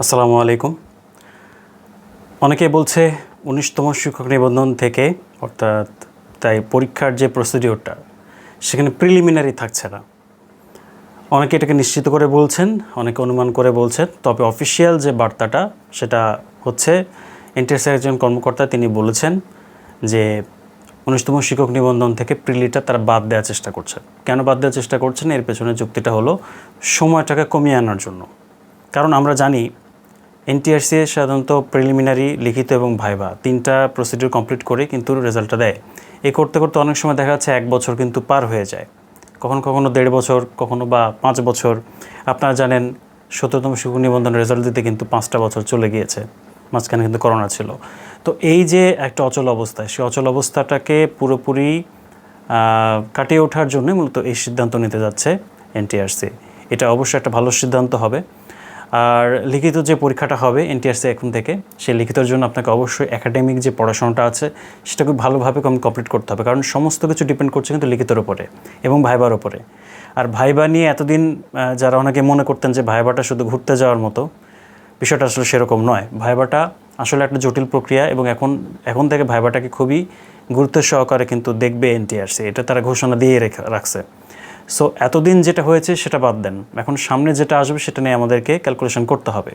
আসসালামু আলাইকুম। অনেকে বলছে উনিশতম শিক্ষক নিবন্ধন থেকে, অর্থাৎ তাই পরীক্ষার যে প্রসিডিওরটা সেখানে প্রিলিমিনারি থাকছে না। অনেকে এটাকে নিশ্চিত করে বলছেন, অনেকে অনুমান করে বলছেন, তবে অফিসিয়াল যে বার্তাটা, সেটা হচ্ছে এনটিএসের একজন কর্মকর্তা তিনি বলেছেন যে উনিশতম শিক্ষক নিবন্ধন থেকে প্রিলিটা তারা বাদ দেওয়ার চেষ্টা করছেন। কেন বাদ দেওয়ার চেষ্টা করছেন? এর পেছনে যুক্তিটা হলো সময়টাকে কমিয়ে আনার জন্য। কারণ আমরা জানি এনটিআরসি সাধারণত প্রিলিমিনারি, লিখিত এবং ভাইবা তিনটা প্রসিডিউর কমপ্লিট করে কিন্তু রেজাল্টটা দেয়। এ করতে করতে অনেক সময় দেখা যাচ্ছে এক বছর কিন্তু পার হয়ে যায়। কখনো কখনো দেড় বছর, কখনো বা পাঁচ বছর। আপনারা জানেন, সতেরোতম শিশু নিবন্ধন রেজাল্ট দিতে কিন্তু পাঁচটা বছর চলে গিয়েছে। মাঝখানে কিন্তু করোনা ছিল। তো এই যে একটা অচল অবস্থা, সেই অচল অবস্থাটাকে পুরোপুরি কাটিয়ে ওঠার জন্য মূলত এই সিদ্ধান্ত নিতে যাচ্ছে এনটিআরসি। এটা অবশ্যই একটা ভালো সিদ্ধান্ত হবে। আর লিখিত যে পরীক্ষাটা হবে এনটিআরসি এখন থেকে, সেই লিখিতের জন্য আপনাকে অবশ্যই একাডেমিক যে পড়াশোনাটা আছে সেটা খুব ভালোভাবে কমপ্লিট করতে হবে। কারণ সমস্ত কিছু ডিপেন্ড করছে কিন্তু লিখিতর উপরে এবং ভাইবার উপরে। আর ভাইবা নিয়ে এতদিন যারা অনেকে মনে করতেন যে ভাইবাটা শুধু ঘুরতে যাওয়ার মতো, বিষয়টা আসলে সেরকম নয়। ভাইবাটা আসলে একটা জটিল প্রক্রিয়া এবং এখন এখন থেকে ভাইবাটাকে খুবই গুরুত্ব সহকারে কিন্তু দেখবে এনটিআরসি। এটা তারা ঘোষণা দিয়ে রেখে, রাখছে। সো এতদিন যেটা হয়েছে সেটা বাদ দেন। এখন সামনে যেটা আসবে সেটা নিয়ে আমাদেরকে ক্যালকুলেশন করতে হবে।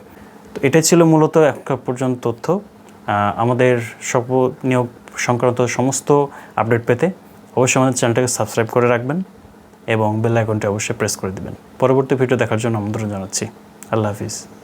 তো এটাই ছিল মূলত এখন পর্যন্ত তথ্য। আমাদের সব নিয়োগ সংক্রান্ত সমস্ত আপডেট পেতে অবশ্যই আমাদের চ্যানেলটাকে সাবস্ক্রাইব করে রাখবেন এবং বেল আইকনটি অবশ্যই প্রেস করে দেবেন। পরবর্তী ভিডিও দেখার জন্য আমন্ত্রণ জানাচ্ছি। আল্লাহ হাফিজ।